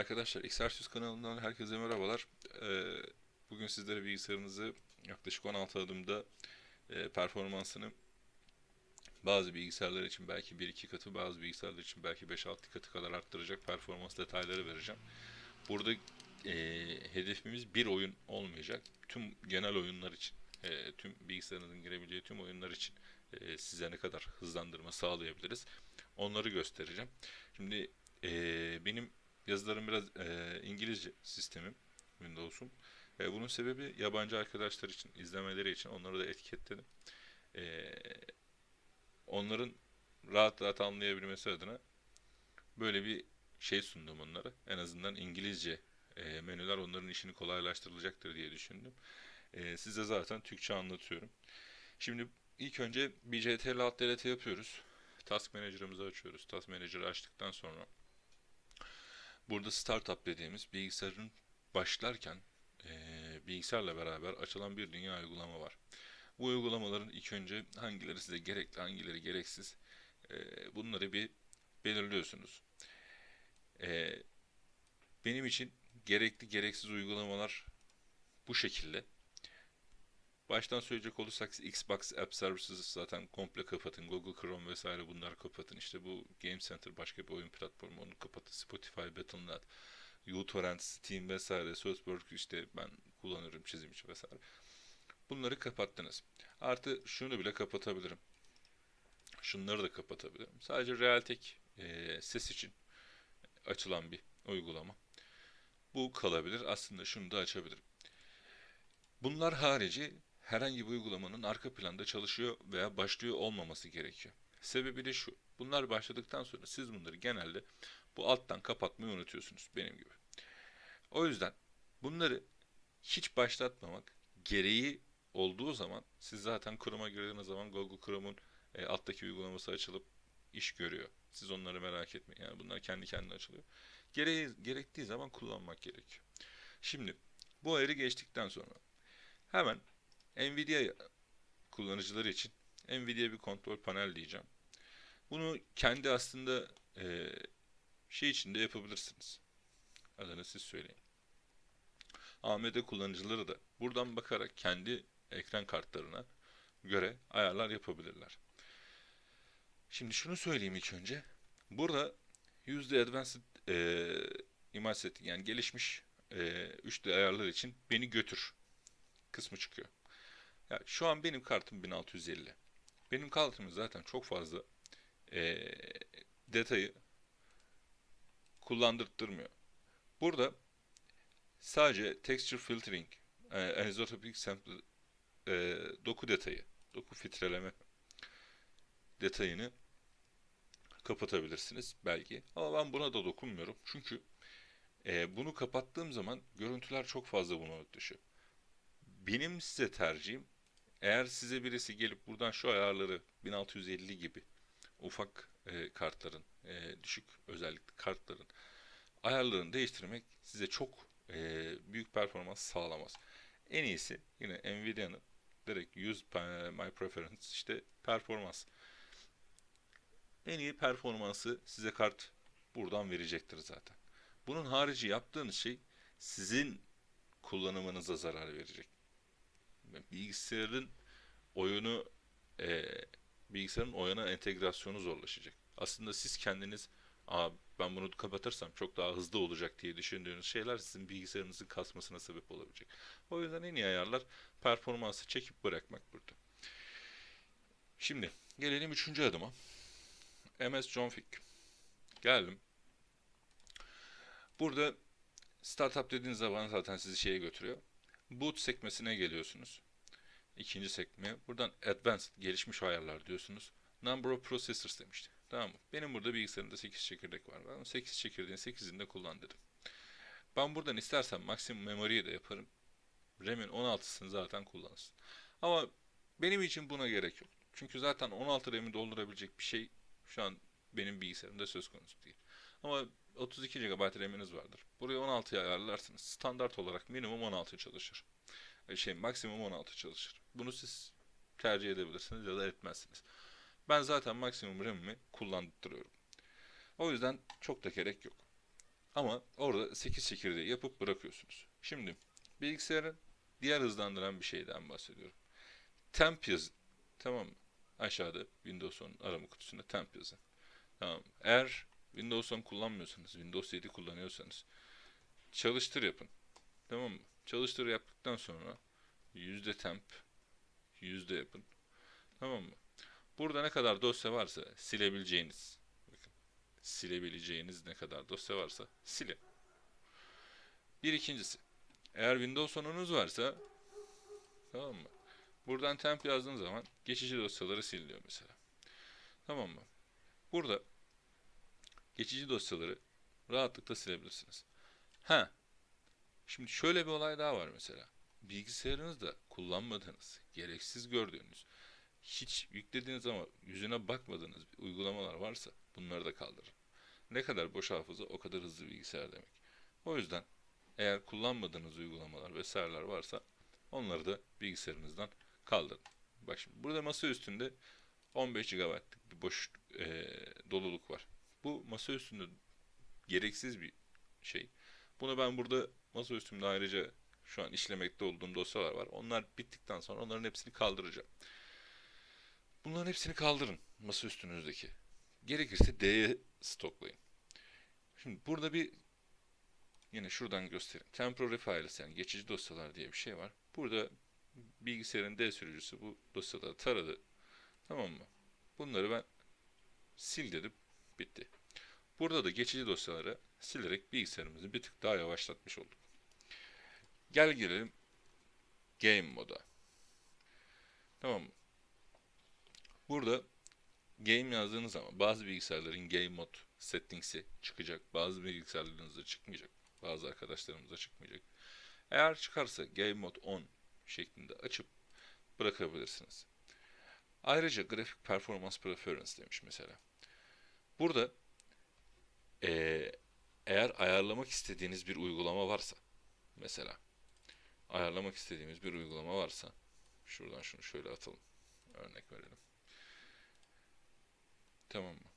Arkadaşlar Xerxes kanalından herkese merhabalar. Ee, bugün sizlere bilgisayarınızı yaklaşık 16 adımda e, performansını bazı bilgisayarlar için belki 1-2 katı, bazı bilgisayarlar için belki 5-6 katı kadar arttıracak performans detayları vereceğim. Burada e, hedefimiz bir oyun olmayacak. Tüm genel oyunlar için, e, tüm bilgisayarınızın girebileceği tüm oyunlar için size ne kadar hızlandırma sağlayabiliriz onları göstereceğim. Şimdi benim yazılarım biraz e, İngilizce sistemim Windows'um. E, bunun sebebi yabancı arkadaşlar için, izlemeleri için onları da etiketledim. E, onların rahat rahat anlayabilmesi adına böyle bir şey sundum onlara. En azından İngilizce e, menüler onların işini kolaylaştırılacaktır diye düşündüm. E, size zaten Türkçe anlatıyorum. Şimdi ilk önce BCTL alt delete yapıyoruz. Task Manager'ımızı açıyoruz. Task Manager'ı açtıktan sonra burada Startup dediğimiz bilgisayarın başlarken eee, bilgisayarla beraber açılan bir dünya uygulama var. Bu uygulamaların ilk önce hangileri size gerekli, hangileri gereksiz eee, bunları bir belirliyorsunuz. Eee, benim için gerekli, gereksiz uygulamalar bu şekilde. Baştan söyleyecek olursak Xbox App Services zaten komple kapatın. Google Chrome vesaire bunlar kapatın. İşte bu Game Center başka bir oyun platformu onu kapatın. Spotify, Battle.net, uTorrent, Steam vesaire, Sourcework işte ben kullanıyorum çizim için vesaire. Bunları kapattınız. Artı şunu bile kapatabilirim. Şunları da kapatabilirim. Sadece Realtek e, ses için açılan bir uygulama. Bu kalabilir. Aslında şunu da açabilirim. Bunlar harici herhangi bir uygulamanın arka planda çalışıyor veya başlıyor olmaması gerekiyor. Sebebi de şu. Bunlar başladıktan sonra siz bunları genelde bu alttan kapatmayı unutuyorsunuz benim gibi. O yüzden bunları hiç başlatmamak gereği olduğu zaman siz zaten Chrome'a girdiğiniz zaman Google Chrome'un e, alttaki uygulaması açılıp iş görüyor. Siz onları merak etmeyin. Yani bunlar kendi kendine açılıyor. Gereği, gerektiği zaman kullanmak gerekiyor. Şimdi bu ayarı geçtikten sonra hemen Nvidia kullanıcıları için Nvidia bir kontrol panel diyeceğim. Bunu kendi aslında e, şey içinde yapabilirsiniz. Adını siz söyleyin. AMD kullanıcıları da buradan bakarak kendi ekran kartlarına göre ayarlar yapabilirler. Şimdi şunu söyleyeyim ilk önce. Burada yüzde advanced e, image setting yani gelişmiş e, 3D ayarlar için beni götür kısmı çıkıyor. Ya şu an benim kartım 1650. Benim kartım zaten çok fazla e, detayı kullandırtmıyor. Burada sadece texture filtering, e, anisotropic sample, e, doku detayı, doku filtreleme detayını kapatabilirsiniz belki. Ama ben buna da dokunmuyorum. Çünkü e, bunu kapattığım zaman görüntüler çok fazla buna düşüyor. Benim size tercihim eğer size birisi gelip buradan şu ayarları 1650 gibi ufak e, kartların, e, düşük özellikli kartların ayarlarını değiştirmek size çok e, büyük performans sağlamaz. En iyisi yine Nvidia'nın direkt use my preference işte performans. En iyi performansı size kart buradan verecektir zaten. Bunun harici yaptığınız şey sizin kullanımınıza zarar verecek bilgisayarın oyunu e, bilgisayarın oyuna entegrasyonu zorlaşacak. Aslında siz kendiniz Aa, ben bunu kapatırsam çok daha hızlı olacak diye düşündüğünüz şeyler sizin bilgisayarınızın kasmasına sebep olabilecek. O yüzden en iyi ayarlar performansı çekip bırakmak burada. Şimdi gelelim üçüncü adıma. MS Config. Geldim. Burada startup dediğiniz zaman zaten sizi şeye götürüyor. Boot sekmesine geliyorsunuz. İkinci sekme. Buradan Advanced gelişmiş ayarlar diyorsunuz. Number of processors demişti. Tamam mı? Benim burada bilgisayarımda 8 çekirdek var. Ben 8 çekirdeğin 8'ini de kullan dedim. Ben buradan istersen maksimum memory'yi de yaparım. RAM'in 16'sını zaten kullansın. Ama benim için buna gerek yok. Çünkü zaten 16 RAM'i doldurabilecek bir şey şu an benim bilgisayarımda söz konusu değil. Ama 32 GB RAM'iniz vardır. Buraya 16'ya ayarlarsınız. Standart olarak minimum 16 çalışır. Şey maksimum 16 çalışır. Bunu siz tercih edebilirsiniz ya da etmezsiniz. Ben zaten maksimum RAM'imi kullandırıyorum. O yüzden çok da gerek yok. Ama orada 8 çekirdeği yapıp bırakıyorsunuz. Şimdi bilgisayarın diğer hızlandıran bir şeyden bahsediyorum. Temp yazın. Tamam mı? Aşağıda Windows 10 arama kutusunda temp yazın. Tamam. Eğer Windows 10 kullanmıyorsanız, Windows 7 kullanıyorsanız çalıştır yapın. Tamam mı? Çalıştır yaptıktan sonra yüzde temp yüzde yapın. Tamam mı? Burada ne kadar dosya varsa silebileceğiniz bakın silebileceğiniz ne kadar dosya varsa silin. Bir ikincisi eğer Windows 10'unuz varsa tamam mı? Buradan temp yazdığınız zaman geçici dosyaları sil diyor mesela. Tamam mı? Burada geçici dosyaları rahatlıkla silebilirsiniz. Ha. Şimdi şöyle bir olay daha var mesela. Bilgisayarınızda kullanmadığınız, gereksiz gördüğünüz, hiç yüklediğiniz ama yüzüne bakmadığınız uygulamalar varsa bunları da kaldırın. Ne kadar boş hafıza o kadar hızlı bilgisayar demek. O yüzden eğer kullanmadığınız uygulamalar vesaireler varsa onları da bilgisayarınızdan kaldırın. Bak şimdi burada masa üstünde 15 GB'lık bir boş eee, doluluk var. Bu masa üstünde gereksiz bir şey. Bunu ben burada masa üstümde ayrıca şu an işlemekte olduğum dosyalar var. Onlar bittikten sonra onların hepsini kaldıracağım. Bunların hepsini kaldırın masa üstünüzdeki. Gerekirse D'ye stoklayın. Şimdi burada bir yine şuradan göstereyim. Temporary files yani geçici dosyalar diye bir şey var. Burada bilgisayarın D sürücüsü bu dosyaları taradı. Tamam mı? Bunları ben sil dedim. Bitti. Burada da geçici dosyaları silerek bilgisayarımızı bir tık daha yavaşlatmış olduk. Gel gelelim game moda. Tamam mı? Burada game yazdığınız zaman bazı bilgisayarların game mod settings'i çıkacak. Bazı bilgisayarlarınızda çıkmayacak. Bazı arkadaşlarımızda çıkmayacak. Eğer çıkarsa game mod on şeklinde açıp bırakabilirsiniz. Ayrıca grafik performans preference demiş mesela. Burada eee, eğer ayarlamak istediğiniz bir uygulama varsa mesela ayarlamak istediğimiz bir uygulama varsa şuradan şunu şöyle atalım. Örnek verelim. Tamam mı?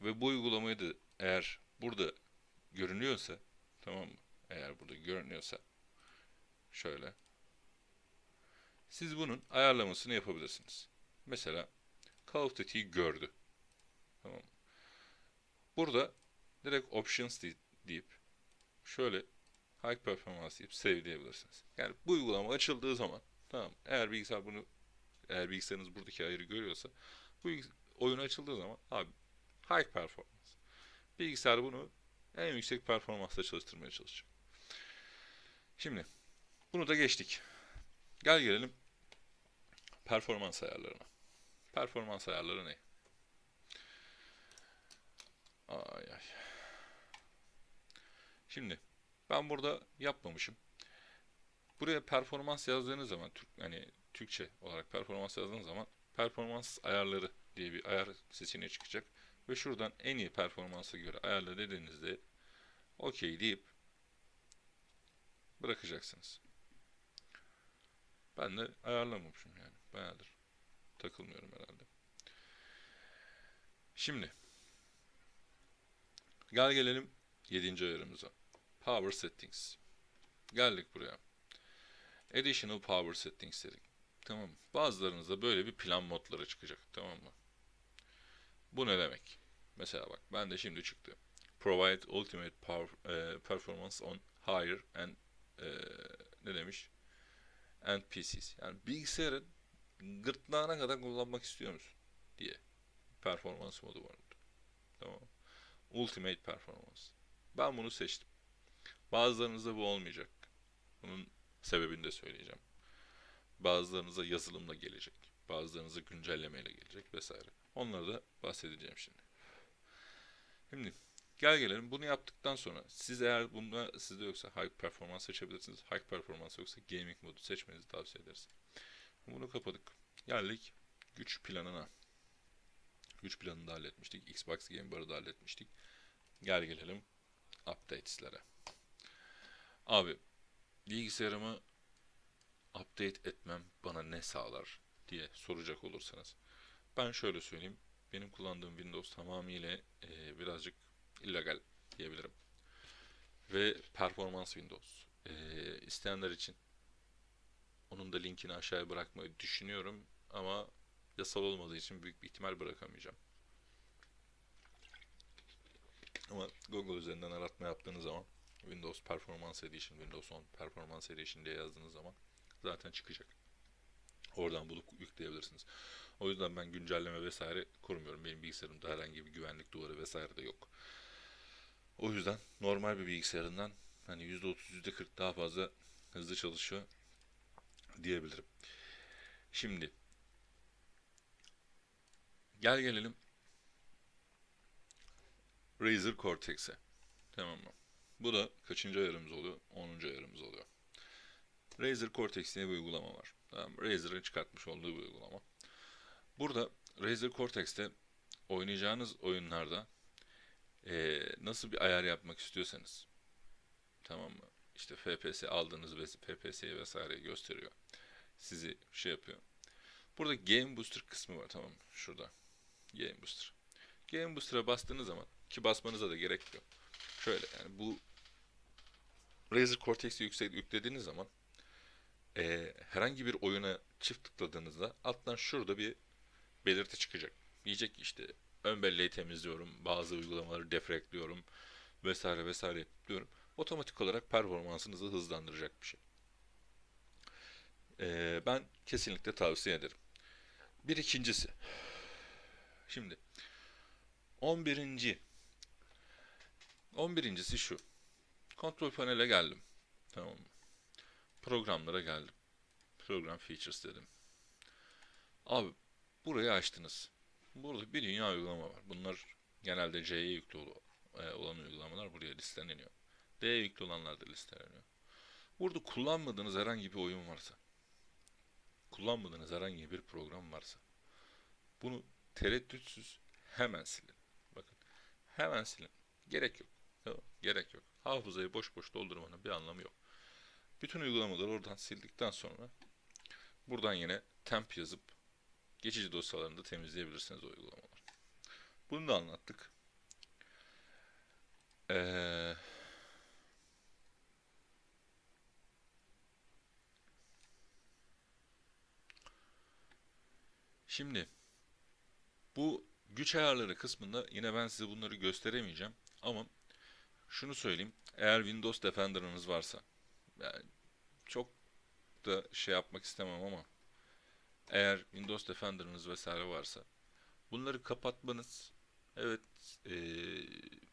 Ve bu uygulamayı da eğer burada görünüyorsa tamam mı? Eğer burada görünüyorsa şöyle siz bunun ayarlamasını yapabilirsiniz. Mesela Call of Duty'yi gördü. Tamam? Burada direkt Options dey- deyip şöyle High Performance deyip save diyebilirsiniz. Yani bu uygulama açıldığı zaman tamam eğer bilgisayar bunu eğer bilgisayarınız buradaki ayarı görüyorsa bu oyun açıldığı zaman abi High Performance. Bilgisayar bunu en yüksek performansla çalıştırmaya çalışacak. Şimdi bunu da geçtik. Gel gelelim performans ayarlarına. Performans ayarları ne? Ay ay. Şimdi ben burada yapmamışım. Buraya performans yazdığınız zaman Türk hani Türkçe olarak performans yazdığınız zaman performans ayarları diye bir ayar seçeneği çıkacak ve şuradan en iyi performansa göre ayarla dediğinizde okey deyip bırakacaksınız. Ben de ayarlamamışım yani. Bayağıdır takılmıyorum herhalde. Şimdi gel gelelim 7. ayarımıza. Power Settings. Geldik buraya. Additional Power Settings dedik. Tamam? Bazılarınızda böyle bir plan modları çıkacak. Tamam mı? Bu ne demek? Mesela bak ben de şimdi çıktı. Provide ultimate power, e, performance on higher and e, ne demiş? And PCs. Yani bilgisayarın gırtlağına kadar kullanmak istiyor musun? diye. Performans modu var burada. Tamam. Ultimate performance. Ben bunu seçtim. Bazılarınızda bu olmayacak. Bunun sebebini de söyleyeceğim. Bazılarınıza yazılımla gelecek. Bazılarınıza güncellemeyle gelecek vesaire. Onları da bahsedeceğim şimdi. Şimdi gel gelelim bunu yaptıktan sonra siz eğer bunda sizde yoksa high performans seçebilirsiniz. High performans yoksa gaming modu seçmenizi tavsiye ederiz. Bunu kapadık. Geldik güç planına. Güç planını da halletmiştik. Xbox Game Bar'ı da halletmiştik. Gel gelelim updates'lere. Abi bilgisayarımı update etmem bana ne sağlar diye soracak olursanız. Ben şöyle söyleyeyim. Benim kullandığım Windows tamamıyla e, birazcık illegal. diyebilirim. Ve Performans Windows. Ee, isteyenler için onun da linkini aşağıya bırakmayı düşünüyorum ama yasal olmadığı için büyük bir ihtimal bırakamayacağım. Ama Google üzerinden aratma yaptığınız zaman Windows Performance Edition, Windows 10 Performance Edition diye yazdığınız zaman zaten çıkacak. Oradan bulup yükleyebilirsiniz. O yüzden ben güncelleme vesaire kurmuyorum. Benim bilgisayarımda herhangi bir güvenlik duvarı vesaire de yok. O yüzden normal bir bilgisayarından hani %30, %40 daha fazla hızlı çalışıyor diyebilirim. Şimdi gel gelelim Razer Cortex'e. Tamam mı? Bu da kaçıncı ayarımız oluyor? 10. ayarımız oluyor. Razer Cortex diye bir uygulama var. Tamam? Razer'ın çıkartmış olduğu bir uygulama. Burada Razer Cortex'te oynayacağınız oyunlarda eee, nasıl bir ayar yapmak istiyorsanız tamam mı? İşte FPS aldığınız FPS'yi vesaire gösteriyor. Sizi şey yapıyor. Burada Game Booster kısmı var tamam mı? Şurada. Game Booster. Game Booster'a bastığınız zaman ki basmanıza da gerek yok. Şöyle yani bu Razer Cortex'i yüksek yüklediğiniz zaman eee, herhangi bir oyuna çift tıkladığınızda alttan şurada bir belirti çıkacak. Diyecek ki işte ön belleği temizliyorum, bazı uygulamaları defrekliyorum vesaire vesaire diyorum. Otomatik olarak performansınızı hızlandıracak bir şey. Eee, ben kesinlikle tavsiye ederim. Bir ikincisi. Şimdi 11. 11.si şu. Kontrol panele geldim. Tamam? Programlara geldim. Program features dedim. Abi burayı açtınız. Burada bir dünya uygulama var. Bunlar genelde C'ye yüklü e, olan uygulamalar buraya listeleniyor. D'ye yüklü olanlar da listeleniyor. Burada kullanmadığınız herhangi bir oyun varsa, kullanmadığınız herhangi bir program varsa, bunu tereddütsüz hemen silin. Bakın, hemen silin. Gerek yok. Gerek yok. Hafızayı boş boş doldurmanın bir anlamı yok. Bütün uygulamaları oradan sildikten sonra buradan yine temp yazıp geçici dosyalarını da temizleyebilirsiniz o uygulamaları. Bunu da anlattık. Ee, şimdi bu güç ayarları kısmında yine ben size bunları gösteremeyeceğim ama şunu söyleyeyim. Eğer Windows Defender'ınız varsa yani çok da şey yapmak istemem ama eğer Windows Defender'ınız vesaire varsa bunları kapatmanız evet eee,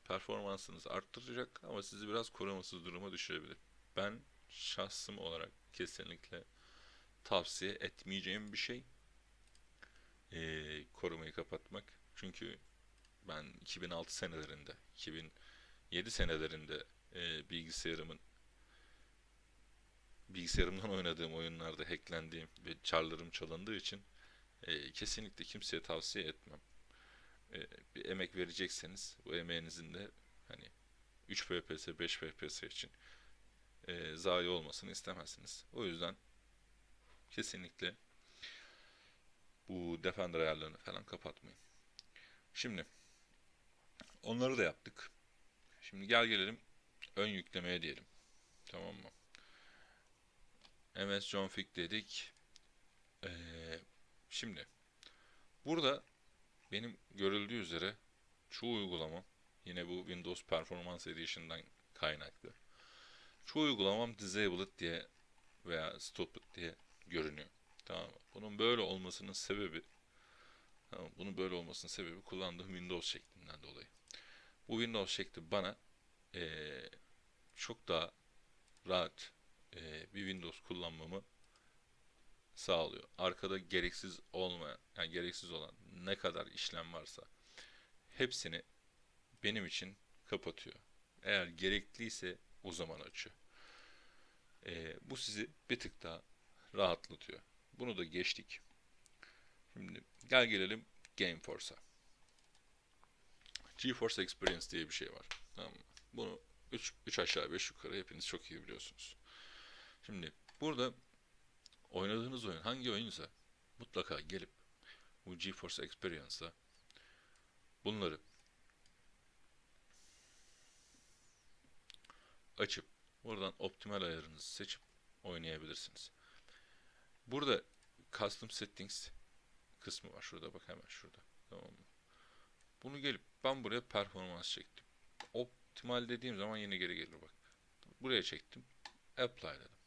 performansınızı arttıracak ama sizi biraz korumasız duruma düşürebilir. Ben şahsım olarak kesinlikle tavsiye etmeyeceğim bir şey eee, korumayı kapatmak. Çünkü ben 2006 senelerinde, 2007 senelerinde eee, bilgisayarımın bilgisayarımdan oynadığım oyunlarda hacklendiğim ve çarlarım çalındığı için e, kesinlikle kimseye tavsiye etmem. E, bir emek verecekseniz bu emeğinizin de hani 3 FPS, 5 FPS için e, zayi olmasını istemezsiniz. O yüzden kesinlikle bu Defender ayarlarını falan kapatmayın. Şimdi onları da yaptık. Şimdi gel gelelim ön yüklemeye diyelim. Tamam mı? MS Config dedik. Ee, şimdi burada benim görüldüğü üzere çoğu uygulama yine bu Windows Performance Edition'dan kaynaklı. Çoğu uygulamam disabled diye veya stopped diye görünüyor. Tamam mı? Bunun böyle olmasının sebebi tamam, mı? bunun böyle olmasının sebebi kullandığım Windows şeklinden dolayı. Bu Windows şekli bana eee, çok daha rahat eee, bir Windows kullanmamı sağlıyor. Arkada gereksiz olmayan, yani gereksiz olan ne kadar işlem varsa hepsini benim için kapatıyor. Eğer gerekliyse o zaman açıyor. Eee, bu sizi bir tık daha rahatlatıyor. Bunu da geçtik. Şimdi gel gelelim GameForce'a. GeForce Experience diye bir şey var. Tamam mı? Bunu 3, 3 aşağı 5 yukarı hepiniz çok iyi biliyorsunuz. Şimdi burada oynadığınız oyun hangi oyunsa mutlaka gelip bu GeForce Experience'da bunları açıp buradan optimal ayarınızı seçip oynayabilirsiniz. Burada custom settings kısmı var. Şurada bak hemen şurada. Tamam mı? Bunu gelip ben buraya performans çektim. Optimal dediğim zaman yine geri gelir bak. Buraya çektim. Apply dedim.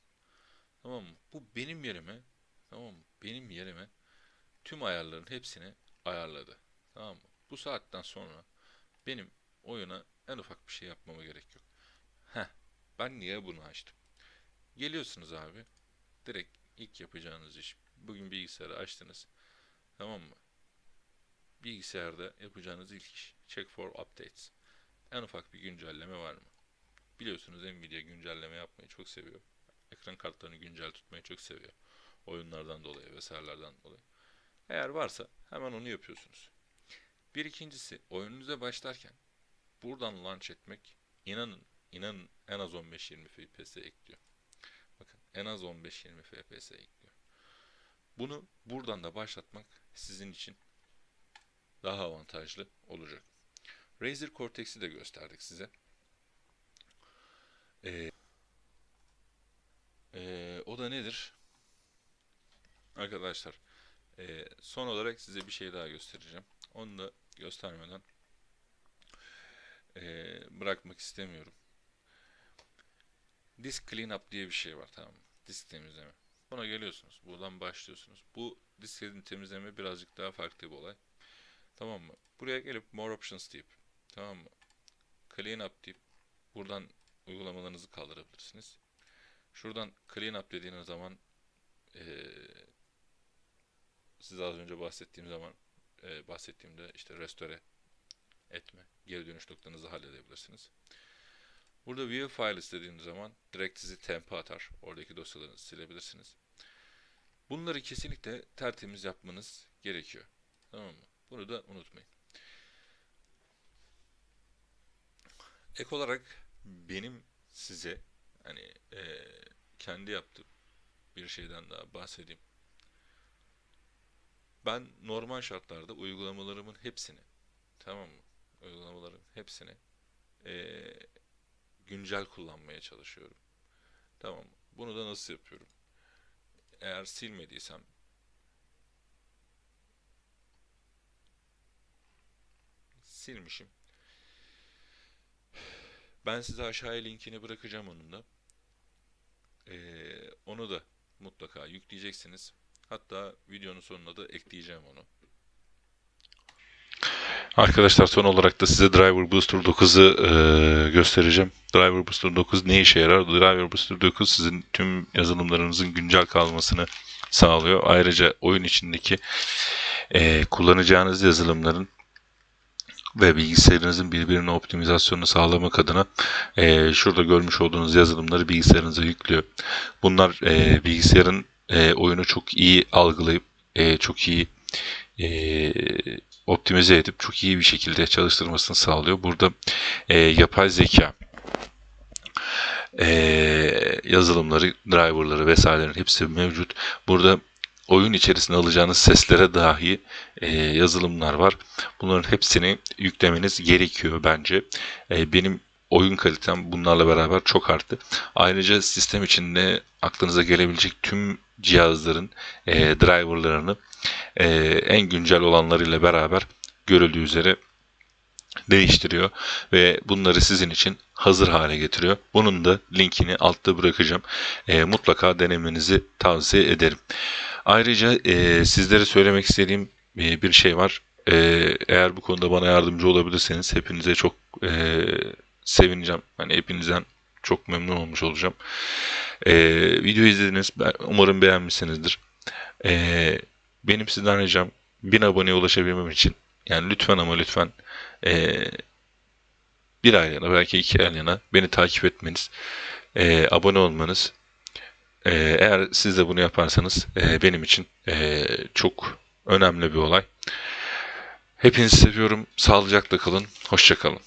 Tamam mı? Bu benim yerime tamam mı? Benim yerime tüm ayarların hepsini ayarladı. Tamam mı? Bu saatten sonra benim oyuna en ufak bir şey yapmama gerek yok. Heh, ben niye bunu açtım? Geliyorsunuz abi. Direkt ilk yapacağınız iş. Bugün bilgisayarı açtınız. Tamam mı? Bilgisayarda yapacağınız ilk iş. Check for updates. En ufak bir güncelleme var mı? Biliyorsunuz Nvidia güncelleme yapmayı çok seviyor. Ekran kartlarını güncel tutmayı çok seviyor. Oyunlardan dolayı vesairelerden dolayı. Eğer varsa hemen onu yapıyorsunuz. Bir ikincisi oyununuza başlarken buradan launch etmek inanın inanın en az 15-20 FPS ekliyor. En az 15-20 FPS ekliyor. Bunu buradan da başlatmak sizin için daha avantajlı olacak. Razer Cortex'i de gösterdik size. Ee, ee, o da nedir? Arkadaşlar ee, son olarak size bir şey daha göstereceğim. Onu da göstermeden ee, bırakmak istemiyorum. Disk Cleanup diye bir şey var tamam mı? Disk temizleme. Buna geliyorsunuz. Buradan başlıyorsunuz. Bu disketin temizleme birazcık daha farklı bir olay. Tamam mı? Buraya gelip More Options deyip tamam mı? Clean Up deyip buradan uygulamalarınızı kaldırabilirsiniz. Şuradan Clean Up dediğiniz zaman ee, size az önce bahsettiğim zaman e, bahsettiğimde işte restore etme, geri dönüş noktanızı halledebilirsiniz. Burada View File istediğiniz zaman direkt sizi temp'e atar. Oradaki dosyalarınızı silebilirsiniz. Bunları kesinlikle tertemiz yapmanız gerekiyor. Tamam mı? Bunu da unutmayın. Ek olarak benim size hani e, kendi yaptığım bir şeyden daha bahsedeyim. Ben normal şartlarda uygulamalarımın hepsini tamam mı? Uygulamaların hepsini e, güncel kullanmaya çalışıyorum. Tamam? Bunu da nasıl yapıyorum? Eğer silmediysem silmişim. Ben size aşağıya linkini bırakacağım onun da. Ee, onu da mutlaka yükleyeceksiniz. Hatta videonun sonuna da ekleyeceğim onu. Arkadaşlar son olarak da size Driver Booster 9'u e, göstereceğim. Driver Booster 9 ne işe yarar? Driver Booster 9 sizin tüm yazılımlarınızın güncel kalmasını sağlıyor. Ayrıca oyun içindeki e, kullanacağınız yazılımların ve bilgisayarınızın birbirine optimizasyonunu sağlamak adına e, şurada görmüş olduğunuz yazılımları bilgisayarınıza yüklüyor. Bunlar e, bilgisayarın e, oyunu çok iyi algılayıp e, çok iyi e, optimize edip çok iyi bir şekilde çalıştırmasını sağlıyor. Burada e, yapay zeka e, yazılımları, driverları vesairelerin hepsi mevcut. Burada oyun içerisinde alacağınız seslere dahi e, yazılımlar var. Bunların hepsini yüklemeniz gerekiyor bence. E, benim oyun kalitem bunlarla beraber çok arttı. Ayrıca sistem içinde aklınıza gelebilecek tüm cihazların e, driverlarını e, en güncel olanlarıyla beraber görüldüğü üzere değiştiriyor ve bunları sizin için hazır hale getiriyor. Bunun da linkini altta bırakacağım. E, mutlaka denemenizi tavsiye ederim. Ayrıca e, sizlere söylemek istediğim e, bir şey var. E, eğer bu konuda bana yardımcı olabilirseniz hepinize çok e, sevineceğim. Hani hepinizden çok memnun olmuş olacağım. E, video izlediniz. Umarım beğenmişsinizdir. E, benim sizden ricam 1000 aboneye ulaşabilmem için yani lütfen ama lütfen e, bir aylığına belki iki aylığına beni takip etmeniz, e, abone olmanız. E, eğer siz de bunu yaparsanız e, benim için e, çok önemli bir olay. Hepinizi seviyorum. Sağlıcakla kalın. Hoşçakalın.